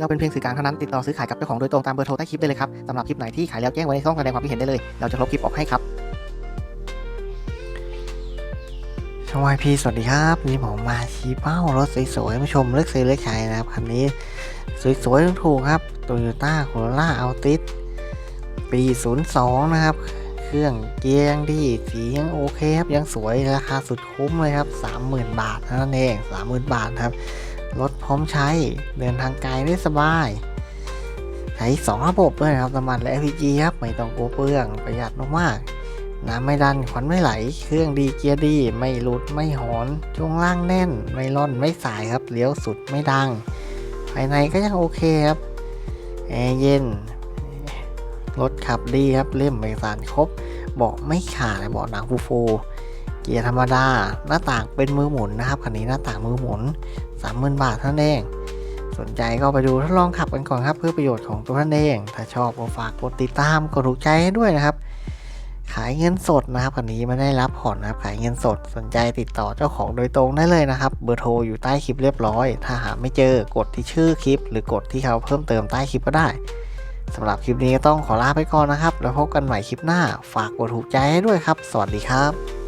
เราเป็นเพียงสื่อกลางเท่านั้นติดต่อซื้อขายกับเจ้าของโดยตรงตามเบอร์โทรใต้คลิปได้เลยครับสำหรับคลิปไหนที่ขายแล้วแจ้งไว้ในช่องแสดงความคิดเห็นได้เลย เราจะลบคลิปออกให้ครับช่องวายพีสวัสดีครับนี่ผมมาชี้เป้ารถสวยๆมาชมเลือกซื้อเลือกขายนะครับคันนี้สวยๆถูกๆครับ Toyota Corolla Altis ปี 02 นะครับ เครื่องเกียร์ยังดีสียังโอเคครับ ยังสวยราคาสุดคุ้มเลยครับ 30,000 บาทนั้นเอง 30,000 บาทครับ รถพร้อมใช้เดินทางไกลได้สบาย ใช้ 2 ระบบด้วยครับน้ำมันและ LPG ครับไม่ต้องกลัวเปลืองประหยัดมากๆน้ำไม่ดันขวัญไม่ไหล เครื่องดีเกียร์ดี ไม่หลุดไม่หอนช่วงล่างแน่น ไม่ร่อนไม่สายครับเลี้ยวสุดไม่ดัง ภายในก็ยังโอเคครับแอร์เย็นรถขับดีครับเล่มเอกสารครบเบาะไม่ขาดเบาะหนังฟูฟู เกียร์ธรรมดา หน้าต่างเป็นมือหมุนนะครับคันนี้หน้าต่างมือหมุน 30,000 บาทเท่านั้นเอง สนใจก็ไปดูทดลองขับกันก่อนครับ เพื่อประโยชน์ของตัวท่านเอง ถ้าชอบก็ฝากกดติดตามกดถูกใจให้ด้วยนะครับ ขายเงินสดนะครับคันนี้ไม่ได้รับผ่อนนะครับขายเงินสดสนใจติดต่อเจ้าของโดยตรงได้เลยนะครับเบอร์โทรอยู่ใต้คลิปเรียบร้อย ถ้าหาไม่เจอกดที่ชื่อคลิป หรือกดที่เขาเพิ่มเติมใต้คลิปก็ได้สำหรับคลิปนี้ก็ต้องขอลาไปก่อนนะครับ แล้วพบกันใหม่คลิปหน้า ฝากกดถูกใจให้ด้วยครับ สวัสดีครับ